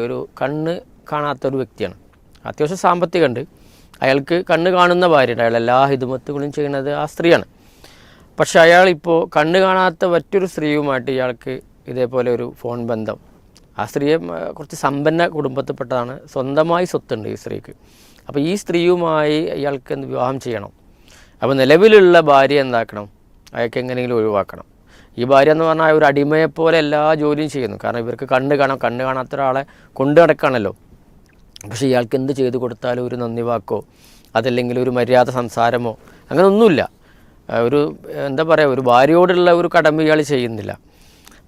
ഒരു കണ്ണ് കാണാത്ത ഒരു വ്യക്തിയാണ്. അത്യാവശ്യം സാമ്പത്തികമുണ്ട്. അയാൾക്ക് കണ്ണ് കാണുന്ന ഭാര്യയുണ്ട്. അയാൾ എല്ലാ ഹിതുമത്തുകളും ചെയ്യുന്നത് ആ സ്ത്രീയാണ്. പക്ഷേ അയാൾ ഇപ്പോൾ കണ്ണ് കാണാത്ത മറ്റൊരു സ്ത്രീയുമായിട്ട് ഇയാൾക്ക് ഇതേപോലെ ഒരു ഫോൺ ബന്ധം. ആ സ്ത്രീയെ കുറച്ച് സമ്പന്ന കുടുംബത്തിൽപ്പെട്ടതാണ്. സ്വന്തമായി സ്വത്തുണ്ട് ഈ സ്ത്രീക്ക്. അപ്പോൾ ഈ സ്ത്രീയുമായി ഇയാൾക്ക് വിവാഹം ചെയ്യണം? അപ്പോൾ നിലവിലുള്ള ഭാര്യ എന്താക്കണം? അയാൾക്ക് എങ്ങനെയെങ്കിലും ഒഴിവാക്കണം. ഈ ഭാര്യ എന്ന് പറഞ്ഞാൽ ഒരു അടിമയെപ്പോലെ എല്ലാ ജോലിയും ചെയ്യുന്നു. കാരണം ഇവർക്ക് കണ്ണ് കാണാം കണ്ണ് കാണാത്ത ഒരാളെ കൊണ്ട് നടക്കുകയാണല്ലോ. പക്ഷേ ഇയാൾക്ക് എന്ത് ചെയ്തു കൊടുത്താലും ഒരു നന്ദി വാക്കോ അതല്ലെങ്കിൽ ഒരു മര്യാദ സംസാരമോ അങ്ങനെ ഒന്നുമില്ല. ഒരു എന്താ പറയുക ഒരു ഭാര്യയോടുള്ള ഒരു കടമ ഇയാൾ ചെയ്യുന്നില്ല.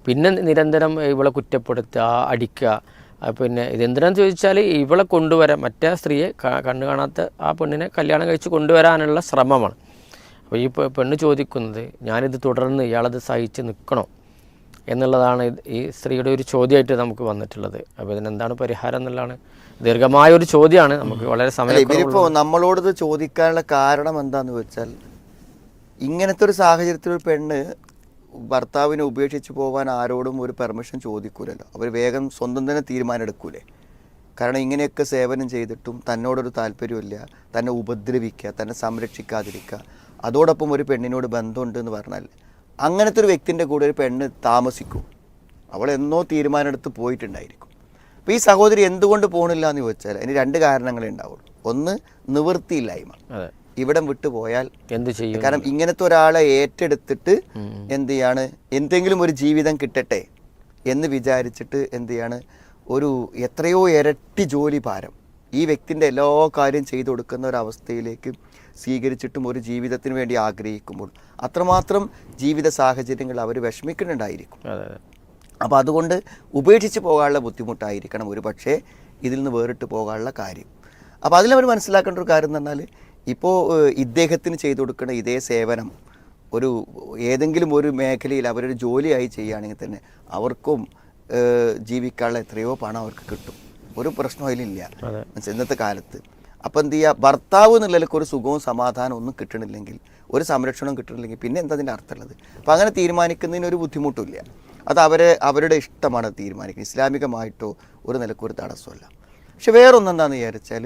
പിന്നെ നിരന്തരം ഇവളെ കുറ്റപ്പെടുത്തുക അടിക്കുക. പിന്നെ ഇതെന്തിനാന്ന് ചോദിച്ചാൽ ഇവളെ കൊണ്ടുവരാൻ മറ്റേ സ്ത്രീയെ കണ്ണ് കാണാത്ത ആ പെണ്ണിനെ കല്യാണം കഴിച്ച് കൊണ്ടുവരാനുള്ള ശ്രമമാണ്. അപ്പോൾ ഈ പെണ്ണ് ചോദിക്കുന്നത് ഞാനിത് തുടർന്ന് ഇയാളത് സഹിച്ച് നിൽക്കണോ എന്നുള്ളതാണ് ഈ സ്ത്രീയുടെ ഒരു ചോദ്യമായിട്ട് നമുക്ക് വന്നിട്ടുള്ളത്. അപ്പോൾ ഇതിനെന്താണ് പരിഹാരം എന്നുള്ളതാണ് ദീർഘമായ ഒരു ചോദ്യമാണ്. നമുക്ക് വളരെ സമയം ഇവരിപ്പോൾ നമ്മളോട് ഇത് ചോദിക്കാനുള്ള കാരണം എന്താന്ന് വെച്ചാൽ ഇങ്ങനത്തെ ഒരു സാഹചര്യത്തിൽ ഒരു പെണ്ണ് ഭർത്താവിനെ ഉപേക്ഷിച്ച് പോകാൻ ആരോടും ഒരു പെർമിഷൻ ചോദിക്കൂലല്ലോ. അവർ വേഗം സ്വന്തം തന്നെ തീരുമാനം എടുക്കൂലേ കാരണം ഇങ്ങനെയൊക്കെ സേവനം ചെയ്തിട്ടും തന്നോടൊരു താല്പര്യമില്ല. തന്നെ ഉപദ്രവിക്കുക തന്നെ സംരക്ഷിക്കാതിരിക്കുക. അതോടൊപ്പം ഒരു പെണ്ണിനോട് ബന്ധമുണ്ട് എന്ന് പറഞ്ഞാൽ അങ്ങനത്തെ ഒരു വ്യക്തിന്റെ കൂടെ ഒരു പെണ്ണ് താമസിക്കും. അവൾ എന്നോ തീരുമാനം എടുത്ത് പോയിട്ടുണ്ടായിരിക്കും. അപ്പോൾ ഈ സഹോദരി എന്തുകൊണ്ട് പോകണില്ല എന്ന് ചോദിച്ചാൽ അതിന് രണ്ട് കാരണങ്ങളേ ഉണ്ടാവുള്ളൂ. ഒന്ന് നിവൃത്തിയില്ലായ്മ. ഇവിടം വിട്ടു പോയാൽ എന്ത് ചെയ്യും? കാരണം ഇങ്ങനത്തെ ഒരാളെ ഏറ്റെടുത്തിട്ട് എന്ത് ചെയ്യാണ് എന്തെങ്കിലും ഒരു ജീവിതം കിട്ടട്ടെ എന്ന് വിചാരിച്ചിട്ട് എന്ത് ചെയ്യാണ് ഒരു എത്രയോ ഇരട്ടി ജോലി ഭാരം ഈ വ്യക്തിന്റെ എല്ലാ കാര്യം ചെയ്തു കൊടുക്കുന്ന ഒരവസ്ഥയിലേക്ക് സ്വീകരിച്ചിട്ടും ഒരു ജീവിതത്തിന് വേണ്ടി ആഗ്രഹിക്കുമ്പോൾ അത്രമാത്രം ജീവിത സാഹചര്യങ്ങൾ അവർ വിഷമിക്കുന്നുണ്ടായിരിക്കും. അപ്പോൾ അതുകൊണ്ട് ഉപേക്ഷിച്ച് പോകാനുള്ള ബുദ്ധിമുട്ടായിരിക്കണം ഒരു പക്ഷേ ഇതിൽ നിന്ന് വേറിട്ട് പോകാനുള്ള കാര്യം. അപ്പോൾ അതിലവർ മനസ്സിലാക്കേണ്ട ഒരു കാര്യം എന്ന് പറഞ്ഞാൽ ഇപ്പോൾ ഇദ്ദേഹത്തിന് ചെയ്തു കൊടുക്കുന്ന ഇതേ സേവനം ഒരു ഏതെങ്കിലും ഒരു മേഖലയിൽ അവരൊരു ജോലിയായി ചെയ്യുകയാണെങ്കിൽ തന്നെ അവർക്കും ജീവിക്കാനുള്ള എത്രയോ പണം അവർക്ക് കിട്ടും. ഒരു പ്രശ്നം അതിലില്ല. അതെ. ഇന്നത്തെ കാലത്ത് അപ്പം എന്ത് ചെയ്യുക ഭർത്താവ് എന്നുള്ളതിലേക്ക് ഒരു സുഖവും സമാധാനവും ഒന്നും കിട്ടണില്ലെങ്കിൽ ഒരു സംരക്ഷണവും കിട്ടണില്ലെങ്കിൽ പിന്നെ എന്താ അതിന്റെ അർത്ഥമുള്ളത്? അപ്പോൾ അങ്ങനെ തീരുമാനിക്കുന്നതിന് ഒരു ബുദ്ധിമുട്ടില്ല അത് അവരെ അവരുടെ ഇഷ്ടമാണ് തീരുമാനിക്കുന്നത്. ഇസ്ലാമികമായിട്ടോ ഒരു നിലക്കൊരു തടസ്സമല്ല പക്ഷെ വേറൊന്നെന്താണെന്ന് വിചാരിച്ചാൽ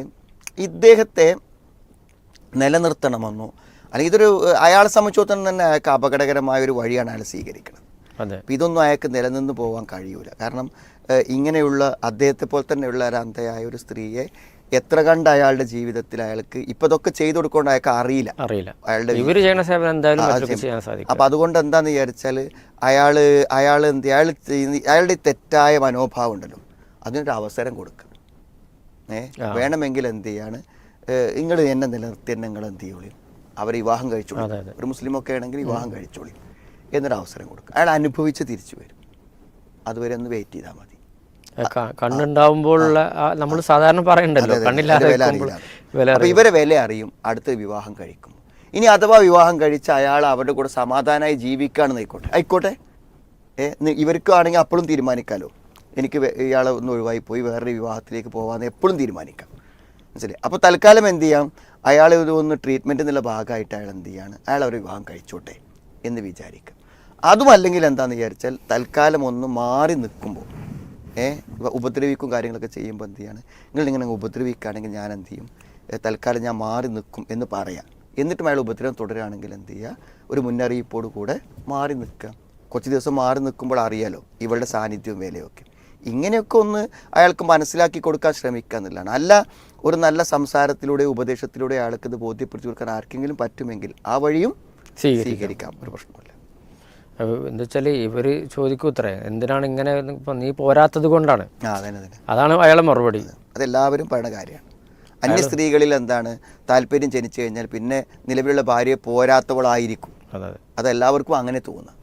ഇദ്ദേഹത്തെ നിലനിർത്തണമെന്നോ അല്ലെങ്കിൽ ഇതൊരു അയാളെ സംബന്ധിച്ചിടത്തോളം തന്നെ അയാൾക്ക് അപകടകരമായ ഒരു വഴിയാണ് അയാൾ സ്വീകരിക്കുന്നത് അപ്പം ഇതൊന്നും അയാൾക്ക് നിലനിന്ന് പോകാൻ കഴിയൂല. കാരണം ഇങ്ങനെയുള്ള അദ്ദേഹത്തെ പോലെ തന്നെയുള്ള ഒരു അന്ധയായ ഒരു സ്ത്രീയെ എത്ര കണ്ട് അയാളുടെ ജീവിതത്തിൽ അയാൾക്ക് ഇപ്പൊ ഇതൊക്കെ ചെയ്തു കൊടുക്കൊണ്ട് അയാൾക്ക് അറിയില്ല. അറിയില്ല. അയാളുടെ ഇവർ ചെയ്യുന്ന സേവനം എന്തായാലും ആ, ചെയ്യാൻ സാധിക്കും. അപ്പം അതുകൊണ്ട് എന്താന്ന് വിചാരിച്ചാൽ അയാൾ അയാൾ എന്ത് അയാൾ അയാളുടെ തെറ്റായ മനോഭാവം ഉണ്ടല്ലോ. അതിനൊരു അവസരം കൊടുക്കുക ഏ? വേണമെങ്കിൽ എന്ത് ചെയ്യാണ്? നിങ്ങൾ എന്നെ നിലനിർത്തി നിങ്ങൾ എന്ത് ചെയ്യുള്ളൂ അവർ വിവാഹം കഴിച്ചോളി. ഒരു മുസ്ലിം ഒക്കെ ആണെങ്കിൽ വിവാഹം കഴിച്ചോളി. എന്നൊരു അവസരം കൊടുക്കുക അയാൾ അനുഭവിച്ച് തിരിച്ചു വരും. അതുവരെ ഒന്ന് വെയിറ്റ് ചെയ്താൽ മതി. കണ്ണുണ്ടാവുമ്പോഴുള്ള നമ്മൾ സാധാരണ പറയണ്ടല്ലോ. കണ്ണില്ലാതെ. ഇവരെ വില അറിയും അടുത്ത വിവാഹം കഴിക്കും. ഇനി അഥവാ വിവാഹം കഴിച്ച അയാൾ അവരുടെ കൂടെ സമാധാനമായി ജീവിക്കുകയാണെന്ന് ആയിക്കോട്ടെ ആയിക്കോട്ടെ. ഏ ഇവർക്ക് ഇവർക്കാണെങ്കിൽ അപ്പോഴും തീരുമാനിക്കാമല്ലോ എനിക്ക് ഇയാളെ ഒന്ന് ഒഴിവായി പോയി വേറൊരു വിവാഹത്തിലേക്ക് പോകാമെന്ന് എപ്പോഴും തീരുമാനിക്കാം. മനസ്സിലായി? അപ്പോൾ തൽക്കാലം എന്ത് ചെയ്യാം? അയാൾ ഇത് ഒന്ന് ട്രീറ്റ്മെന്റ് എന്നുള്ള ഭാഗമായിട്ട് അയാൾ എന്ത് ചെയ്യാണ്? അയാൾ ഒരു വിവാഹം കഴിച്ചോട്ടെ എന്ന് വിചാരിക്കാം അതും അല്ലെങ്കിൽ എന്താണെന്ന് വിചാരിച്ചാൽ തൽക്കാലം ഒന്ന് മാറി നിൽക്കുമ്പോൾ ഉപദ്രവിക്കും കാര്യങ്ങളൊക്കെ ചെയ്യുമ്പോൾ എന്ത് ചെയ്യാണ്? നിങ്ങൾ ഇങ്ങനെ ഉപദ്രവിക്കുകയാണെങ്കിൽ ഞാൻ എന്ത് ചെയ്യും? തൽക്കാലം ഞാൻ മാറി നിൽക്കും എന്ന് പറയാം. എന്നിട്ടും അയാൾ ഉപദ്രവം തുടരുകയാണെങ്കിൽ എന്ത് ചെയ്യുക ഒരു മുന്നറിയിപ്പോട് കൂടെ മാറി നിൽക്കുക. കുറച്ച് ദിവസം മാറി നിൽക്കുമ്പോൾ അറിയാലോ ഇവളുടെ സാന്നിധ്യവും വിലയൊക്കെ. ഇങ്ങനെയൊക്കെ ഒന്ന് അയാൾക്ക് മനസ്സിലാക്കി കൊടുക്കാൻ ശ്രമിക്കുക എന്നുള്ളതാണ്. അല്ല ഒരു നല്ല സംസാരത്തിലൂടെ ഉപദേശത്തിലൂടെ അയാൾക്ക് ഇത് ബോധ്യപ്പെടുത്തി കൊടുക്കാൻ ആർക്കെങ്കിലും പറ്റുമെങ്കിൽ ആ വഴിയും സ്വീകരിക്കാം. ഒരു പ്രശ്നമില്ല എന്താ വെച്ചാൽ ഇവർ ചോദിക്കും ഇത്രേ എന്തിനാണ് ഇങ്ങനെ നീ പോരാത്തത് കൊണ്ടാണ്? അതാണ് അയാളെ മറുപടി. അതെല്ലാവരും പറയുന്ന കാര്യമാണ്. അന്യ സ്ത്രീകളിൽ എന്താണ് താല്പര്യം ജനിച്ചു കഴിഞ്ഞാൽ പിന്നെ നിലവിലുള്ള ഭാര്യ പോരാത്തവളായിരിക്കും. അതെ അതെ. അതെല്ലാവർക്കും അങ്ങനെ തോന്നുക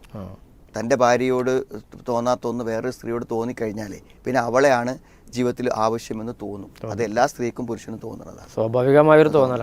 തന്റെ ഭാര്യയോട് തോന്നാത്ത ഒന്ന് വേറൊരു സ്ത്രീയോട് തോന്നിക്കഴിഞ്ഞാലേ പിന്നെ അവളെയാണ് ജീവിതത്തിൽ ആവശ്യമെന്ന് തോന്നും. അത് എല്ലാ സ്ത്രീക്കും പുരുഷനും തോന്നുന്നതാണ് സ്വാഭാവികമായൊരു തോന്നലാണ്.